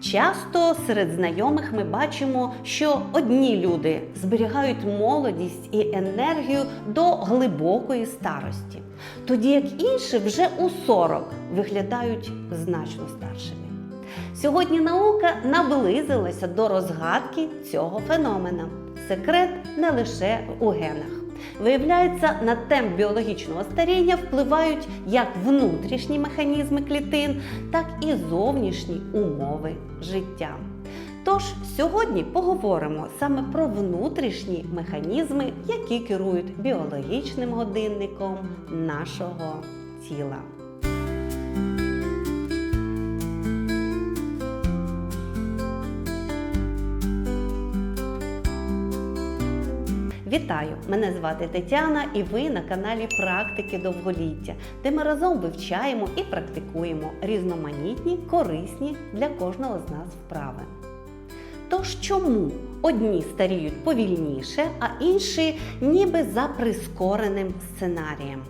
Часто серед знайомих ми бачимо, що одні люди зберігають молодість і енергію до глибокої старості, тоді як інші вже у 40 виглядають значно старшими. Сьогодні наука наблизилася до розгадки цього феномена. Секрет не лише у генах. Виявляється, на темп біологічного старіння впливають як внутрішні механізми клітин, так і зовнішні умови життя. Тож сьогодні поговоримо саме про внутрішні механізми, які керують біологічним годинником нашого тіла. Вітаю! Мене звати Тетяна, і ви на каналі Практики довголіття, де ми разом вивчаємо і практикуємо різноманітні, корисні для кожного з нас вправи. Тож чому одні старіють повільніше, а інші ніби за прискореним сценарієм?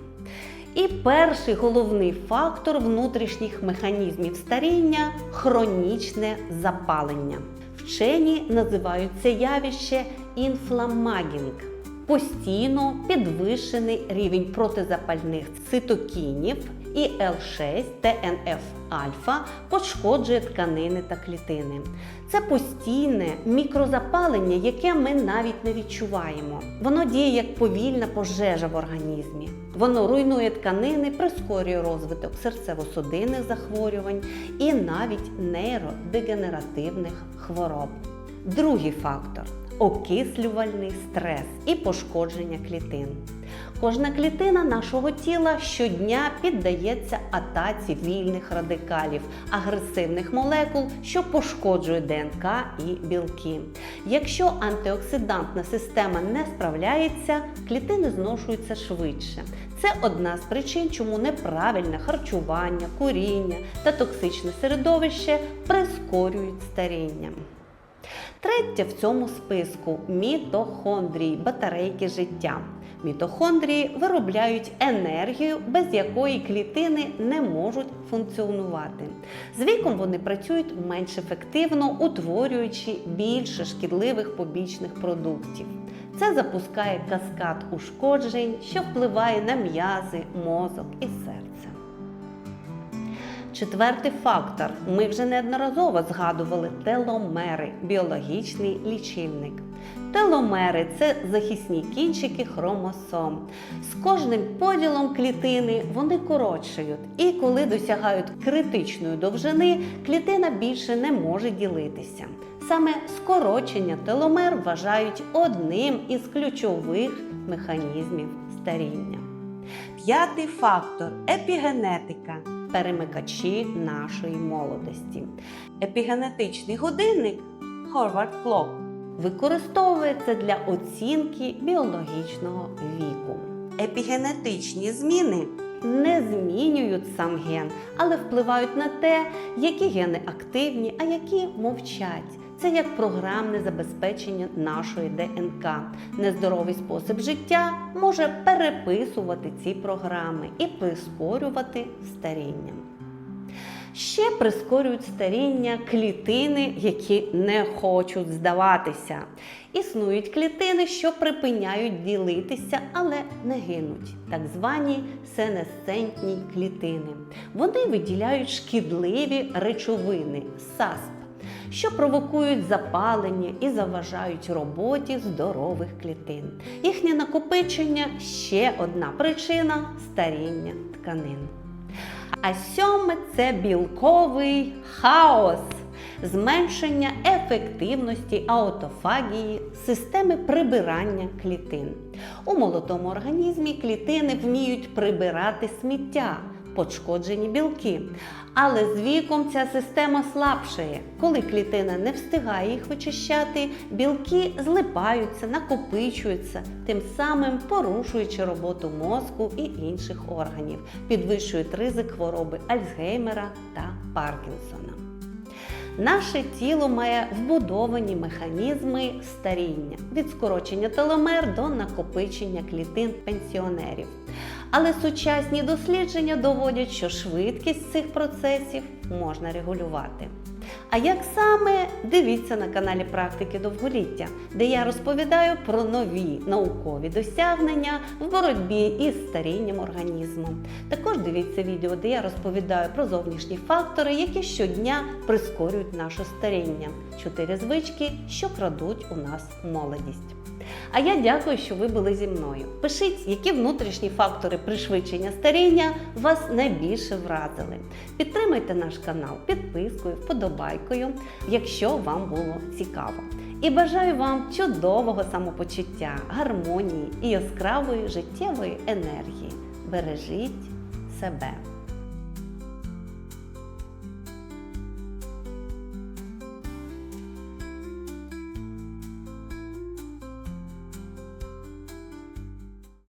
І перший головний фактор внутрішніх механізмів старіння хронічне запалення. Вчені називають це явище інфламагінг. Постійно підвищений рівень протизапальних цитокінів і Л6 ТНФ альфа пошкоджує тканини та клітини. Це постійне мікрозапалення, яке ми навіть не відчуваємо. Воно діє як повільна пожежа в організмі. Воно руйнує тканини, прискорює розвиток серцево-судинних захворювань і навіть нейродегенеративних хвороб. Другий фактор окислювальний стрес і пошкодження клітин. Кожна клітина нашого тіла щодня піддається атаці вільних радикалів, агресивних молекул, що пошкоджують ДНК і білки. Якщо антиоксидантна система не справляється, клітини зношуються швидше. Це одна з причин, чому неправильне харчування, куріння та токсичне середовище прискорюють старіння. Третє в цьому списку мітохондрії, батарейки життя. Мітохондрії виробляють енергію, без якої клітини не можуть функціонувати. З віком вони працюють менш ефективно, утворюючи більше шкідливих побічних продуктів. Це запускає каскад ушкоджень, що впливає на м'язи, мозок і серце. Четвертий фактор. Ми вже неодноразово згадували теломери, біологічний лічильник. Теломери це захисні кінчики хромосом. З кожним поділом клітини вони коротшають, і коли досягають критичної довжини, клітина більше не може ділитися. Саме скорочення теломер вважають одним із ключових механізмів старіння. П'ятий фактор епігенетика перемикачі нашої молодості. Епігенетичний годинник Horvath Clock використовується для оцінки біологічного віку. Епігенетичні зміни не змінюють сам ген, але впливають на те, які гени активні, а які мовчать. Це як програмне забезпечення нашої ДНК. Нездоровий спосіб життя може переписувати ці програми і прискорювати старіння. Ще прискорюють старіння клітини, які не хочуть здаватися. Існують клітини, що припиняють ділитися, але не гинуть, так звані сенесцентні клітини. Вони виділяють шкідливі речовини САСП що провокують запалення і заважають роботі здорових клітин. Їхнє накопичення ще одна причина старіння тканин. А сьоме це білковий хаос, зменшення ефективності аутофагії, системи прибирання клітин. У молодому організмі клітини вміють прибирати сміття пошкоджені білки. Але з віком ця система слабшає. Коли клітина не встигає їх вичищати, білки злипаються, накопичуються, тим самим порушуючи роботу мозку і інших органів, підвищують ризик хвороби Альцгеймера та Паркінсона. Наше тіло має вбудовані механізми старіння від скорочення теломер до накопичення клітин пенсіонерів. Але сучасні дослідження доводять, що швидкість цих процесів можна регулювати. А як саме дивіться на каналі Практики довголіття, де я розповідаю про нові наукові досягнення в боротьбі із старінням організму. Також дивіться відео, де я розповідаю про зовнішні фактори, які щодня прискорюють наше старіння. Чотири звички, що крадуть у нас молодість. А я дякую, що ви були зі мною. Пишіть, які внутрішні фактори пришвидшення старіння вас найбільше вразили. Підтримайте наш канал підпискою, вподобайкою, якщо вам було цікаво. І бажаю вам чудового самопочуття, гармонії і яскравої життєвої енергії. Бережіть себе!